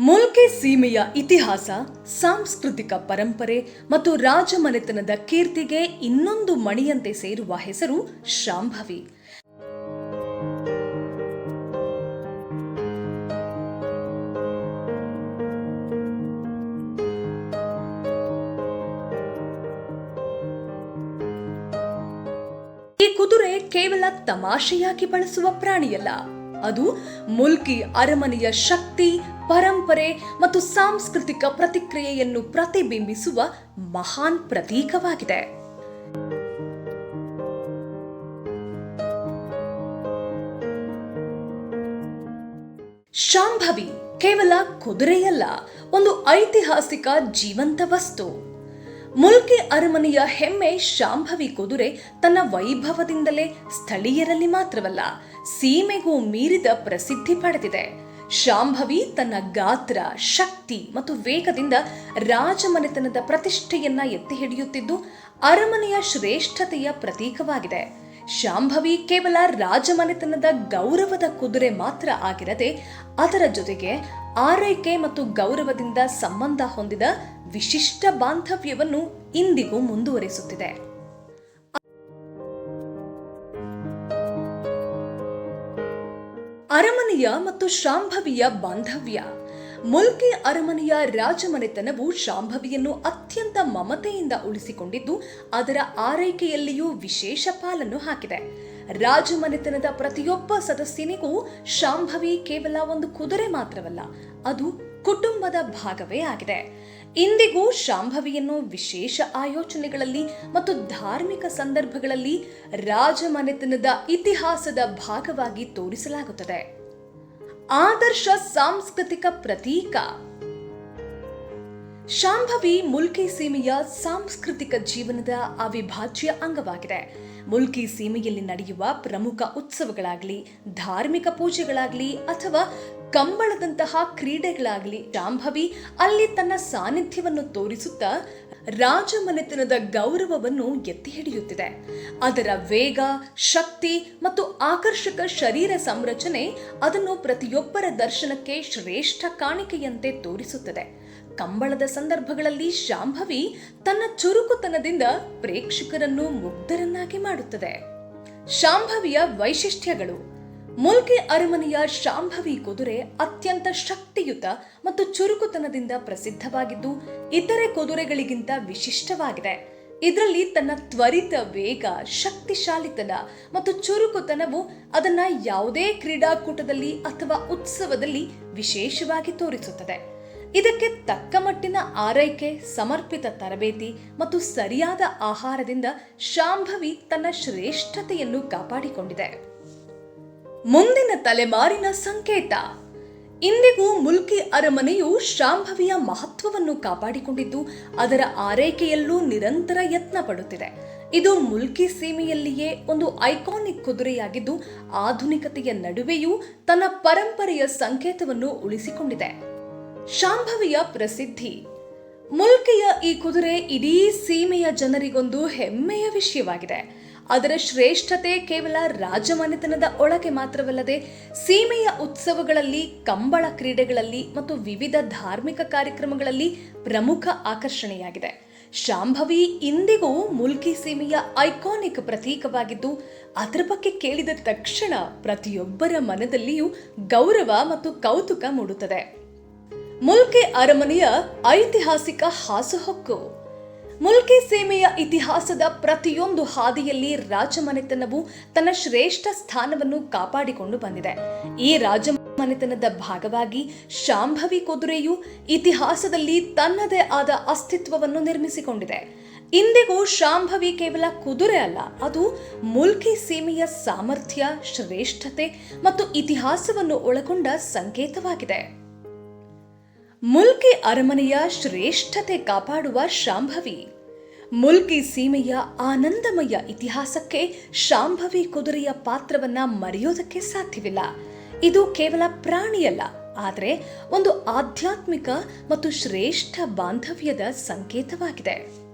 ಮುಲ್ಕಿ ಸೀಮೆಯ ಇತಿಹಾಸ, ಸಾಂಸ್ಕೃತಿಕ ಪರಂಪರೆ ಮತ್ತು ರಾಜಮನೆತನದ ಕೀರ್ತಿಗೆ ಇನ್ನೊಂದು ಮಣಿಯಂತೆ ಸೇರುವ ಹೆಸರು ಶಾಂಭವಿ. ಈ ಕುದುರೆ ಕೇವಲ ತಮಾಷೆಯಾಗಿ ಬಳಸುವ ಪ್ರಾಣಿಯಲ್ಲ. ಅದು ಮುಲ್ಕಿ ಅರಮನೆಯ ಶಕ್ತಿ, ಪರಂಪರೆ ಮತ್ತು ಸಾಂಸ್ಕೃತಿಕ ಪ್ರತಿಕ್ರಿಯೆಯನ್ನು ಪ್ರತಿಬಿಂಬಿಸುವ ಮಹಾನ್ ಪ್ರತೀಕವಾಗಿದೆ. ಶಾಂಭವಿ ಕೇವಲ ಕುದುರೆಯಲ್ಲ, ಒಂದು ಐತಿಹಾಸಿಕ ಜೀವಂತ ವಸ್ತು. ಮುಲ್ಕಿ ಅರಮನೆಯ ಹೆಮ್ಮೆ ಶಾಂಭವಿ ಕುದುರೆ ತನ್ನ ವೈಭವದಿಂದಲೇ ಸ್ಥಳೀಯರಲ್ಲಿ ಮಾತ್ರವಲ್ಲ, ಸೀಮೆಗೂ ಮೀರಿದ ಪ್ರಸಿದ್ಧಿ ಪಡೆದಿದೆ. ಶಾಂಭವಿ ತನ್ನ ಗಾತ್ರ, ಶಕ್ತಿ ಮತ್ತು ವೇಗದಿಂದ ರಾಜಮನೆತನದ ಪ್ರತಿಷ್ಠೆಯನ್ನ ಎತ್ತಿ ಹಿಡಿಯುತ್ತಿದ್ದು ಅರಮನೆಯ ಶ್ರೇಷ್ಠತೆಯ ಪ್ರತೀಕವಾಗಿದೆ. ಶಾಂಭವಿ ಕೇವಲ ರಾಜಮನೆತನದ ಗೌರವದ ಕುದುರೆ ಮಾತ್ರ ಆಗಿರದೆ ಅದರ ಜೊತೆಗೆ ಆರೈಕೆ ಮತ್ತು ಗೌರವದಿಂದ ಸಂಬಂಧ ಹೊಂದಿದ ವಿಶಿಷ್ಟ ಬಾಂಧವ್ಯವನ್ನು ಇಂದಿಗೂ ಮುಂದುವರಿಸುತ್ತಿದೆ. ಅರಮನೆಯ ಮತ್ತು ಶಾಂಭವಿಯ ಬಾಂಧವ್ಯ. ಮುಲ್ಕಿ ಅರಮನೆಯ ರಾಜಮನೆತನವು ಶಾಂಭವಿಯನ್ನು ಅತ್ಯಂತ ಮಮತೆಯಿಂದ ಉಳಿಸಿಕೊಂಡಿದ್ದು, ಅದರ ಆರೈಕೆಯಲ್ಲಿಯೂ ವಿಶೇಷ ಪಾಲನ್ನು ಹಾಕಿದೆ. ರಾಜಮನೆತನದ ಪ್ರತಿಯೊಬ್ಬ ಸದಸ್ಯನಿಗೂ ಶಾಂಭವಿ ಕೇವಲ ಒಂದು ಕುದುರೆ ಮಾತ್ರವಲ್ಲ, ಅದು ಕುಟುಂಬದ ಭಾಗವೇ ಆಗಿದೆ. ಇಂದಿಗೂ ಶಾಂಭವಿಯನ್ನು ವಿಶೇಷ ಆಯೋಜನೆಗಳಲ್ಲಿ ಮತ್ತು ಧಾರ್ಮಿಕ ಸಂದರ್ಭಗಳಲ್ಲಿ ರಾಜಮನೆತನದ ಇತಿಹಾಸದ ಭಾಗವಾಗಿ ತೋರಿಸಲಾಗುತ್ತದೆ. ಆದರ್ಶ ಸಾಂಸ್ಕೃತಿಕ ಪ್ರತೀಕ. ಶಾಂಭವಿ ಮುಲ್ಕಿ ಸೀಮೆಯ ಸಾಂಸ್ಕೃತಿಕ ಜೀವನದ ಅವಿಭಾಜ್ಯ ಅಂಗವಾಗಿದೆ. ಮುಲ್ಕಿ ಸೀಮೆಯಲ್ಲಿ ನಡೆಯುವ ಪ್ರಮುಖ ಉತ್ಸವಗಳಾಗಲಿ, ಧಾರ್ಮಿಕ ಪೂಜೆಗಳಾಗಲಿ ಅಥವಾ ಕಂಬಳದಂತಹ ಕ್ರೀಡೆಗಳಾಗಲಿ ಶಾಂಭವಿ ಅಲ್ಲಿ ತನ್ನ ಸಾನ್ನಿಧ್ಯವನ್ನು ತೋರಿಸುತ್ತಾ ರಾಜಮನೆತನದ ಗೌರವವನ್ನು ಎತ್ತಿ ಹಿಡಿಯುತ್ತಿದೆ. ಅದರ ವೇಗ, ಶಕ್ತಿ ಮತ್ತು ಆಕರ್ಷಕ ಶರೀರ ಸಂರಚನೆ ಅದನ್ನು ಪ್ರತಿಯೊಬ್ಬರ ದರ್ಶನಕ್ಕೆ ಶ್ರೇಷ್ಠ ಕಾಣಿಕೆಯಂತೆ ತೋರಿಸುತ್ತದೆ. ಕಂಬಳದ ಸಂದರ್ಭಗಳಲ್ಲಿ ಶಾಂಭವಿ ತನ್ನ ಚುರುಕುತನದಿಂದ ಪ್ರೇಕ್ಷಕರನ್ನು ಮುಗ್ಧರನ್ನಾಗಿ ಮಾಡುತ್ತದೆ. ಶಾಂಭವಿಯ ವೈಶಿಷ್ಟ್ಯಗಳು. ಮುಲ್ಕಿ ಅರಮನೆಯ ಶಾಂಭವಿ ಕುದುರೆ ಅತ್ಯಂತ ಶಕ್ತಿಯುತ ಮತ್ತು ಚುರುಕುತನದಿಂದ ಪ್ರಸಿದ್ಧವಾಗಿದ್ದು, ಇತರೆ ಕುದುರೆಗಳಿಗಿಂತ ವಿಶಿಷ್ಟವಾಗಿದೆ. ಇದರಲ್ಲಿ ತನ್ನ ತ್ವರಿತ ವೇಗ, ಶಕ್ತಿಶಾಲಿತನ ಮತ್ತು ಚುರುಕುತನವು ಅದನ್ನ ಯಾವುದೇ ಕ್ರೀಡಾಕೂಟದಲ್ಲಿ ಅಥವಾ ಉತ್ಸವದಲ್ಲಿ ವಿಶೇಷವಾಗಿ ತೋರಿಸುತ್ತದೆ. ಇದಕ್ಕೆ ತಕ್ಕ ಮಟ್ಟಿನ ಆರೈಕೆ, ಸಮರ್ಪಿತ ತರಬೇತಿ ಮತ್ತು ಸರಿಯಾದ ಆಹಾರದಿಂದ ಶಾಂಭವಿ ತನ್ನ ಶ್ರೇಷ್ಠತೆಯನ್ನು ಕಾಪಾಡಿಕೊಂಡಿದೆ. ಮುಂದಿನ ತಲೆಮಾರಿನ ಸಂಕೇತ. ಇಂದಿಗೂ ಮುಲ್ಕಿ ಅರಮನೆಯು ಶಾಂಭವಿಯ ಮಹತ್ವವನ್ನು ಕಾಪಾಡಿಕೊಂಡಿದ್ದು, ಅದರ ಆರೈಕೆಯಲ್ಲೂ ನಿರಂತರ ಯತ್ನ ಪಡುತ್ತಿದೆ ಇದು ಮುಲ್ಕಿ ಸೀಮೆಯಲ್ಲಿಯೇ ಒಂದು ಐಕಾನಿಕ್ ಕುದುರೆಯಾಗಿದ್ದು, ಆಧುನಿಕತೆಯ ನಡುವೆಯೂ ತನ್ನ ಪರಂಪರೆಯ ಸಂಕೇತವನ್ನು ಉಳಿಸಿಕೊಂಡಿದೆ. ಶಾಂಭವಿಯ ಪ್ರಸಿದ್ಧಿ. ಮುಲ್ಕಿಯ ಈ ಕುದುರೆ ಇಡೀ ಸೀಮೆಯ ಜನರಿಗೊಂದು ಹೆಮ್ಮೆಯ ವಿಷಯವಾಗಿದೆ. ಅದರ ಶ್ರೇಷ್ಠತೆ ಕೇವಲ ರಾಜಮನೆತನದ ಒಳಗೆ ಮಾತ್ರವಲ್ಲದೆ ಸೀಮೆಯ ಉತ್ಸವಗಳಲ್ಲಿ, ಕಂಬಳ ಕ್ರೀಡೆಗಳಲ್ಲಿ ಮತ್ತು ವಿವಿಧ ಧಾರ್ಮಿಕ ಕಾರ್ಯಕ್ರಮಗಳಲ್ಲಿ ಪ್ರಮುಖ ಆಕರ್ಷಣೆಯಾಗಿದೆ. ಶಾಂಭವಿ ಇಂದಿಗೂ ಮುಲ್ಕಿ ಸೀಮೆಯ ಐಕಾನಿಕ್ ಪ್ರತೀಕವಾಗಿದ್ದು, ಅದರ ಬಗ್ಗೆ ಕೇಳಿದ ತಕ್ಷಣ ಪ್ರತಿಯೊಬ್ಬರ ಮನದಲ್ಲಿಯೂ ಗೌರವ ಮತ್ತು ಕೌತುಕ ಮೂಡುತ್ತದೆ. ಮುಲ್ಕಿ ಅರಮನೆಯ ಐತಿಹಾಸಿಕ ಹಾಸುಹೊಕ್ಕು. ಮುಲ್ಕಿ ಸೀಮೆಯ ಇತಿಹಾಸದ ಪ್ರತಿಯೊಂದು ಹಾದಿಯಲ್ಲಿ ರಾಜಮನೆತನವು ತನ್ನ ಶ್ರೇಷ್ಠ ಸ್ಥಾನವನ್ನು ಕಾಪಾಡಿಕೊಂಡು ಬಂದಿದೆ. ಈ ರಾಜಮನೆತನದ ಭಾಗವಾಗಿ ಶಾಂಭವಿ ಕುದುರೆಯು ಇತಿಹಾಸದಲ್ಲಿ ತನ್ನದೇ ಆದ ಅಸ್ತಿತ್ವವನ್ನು ನಿರ್ಮಿಸಿಕೊಂಡಿದೆ. ಇಂದಿಗೂ ಶಾಂಭವಿ ಕೇವಲ ಕುದುರೆ ಅಲ್ಲ, ಅದು ಮುಲ್ಕಿ ಸೀಮೆಯ ಸಾಮರ್ಥ್ಯ, ಶ್ರೇಷ್ಠತೆ ಮತ್ತು ಇತಿಹಾಸವನ್ನು ಒಳಗೊಂಡ ಸಂಕೇತವಾಗಿದೆ. ಮುಲ್ಕಿ ಅರಮನೆಯ ಶ್ರೇಷ್ಠತೆ ಕಾಪಾಡುವ ಶಾಂಭವಿ ಮುಲ್ಕಿ ಸೀಮೆಯ ಆನಂದಮಯ ಇತಿಹಾಸಕ್ಕೆ ಶಾಂಭವಿ ಕುದುರೆಯ ಪಾತ್ರವನ್ನ ಮರೆಯೋದಕ್ಕೆ ಸಾಧ್ಯವಿಲ್ಲ. ಇದು ಕೇವಲ ಪ್ರಾಣಿಯಲ್ಲ, ಆದರೆ ಒಂದು ಆಧ್ಯಾತ್ಮಿಕ ಮತ್ತು ಶ್ರೇಷ್ಠ ಬಾಂಧವ್ಯದ ಸಂಕೇತವಾಗಿದೆ.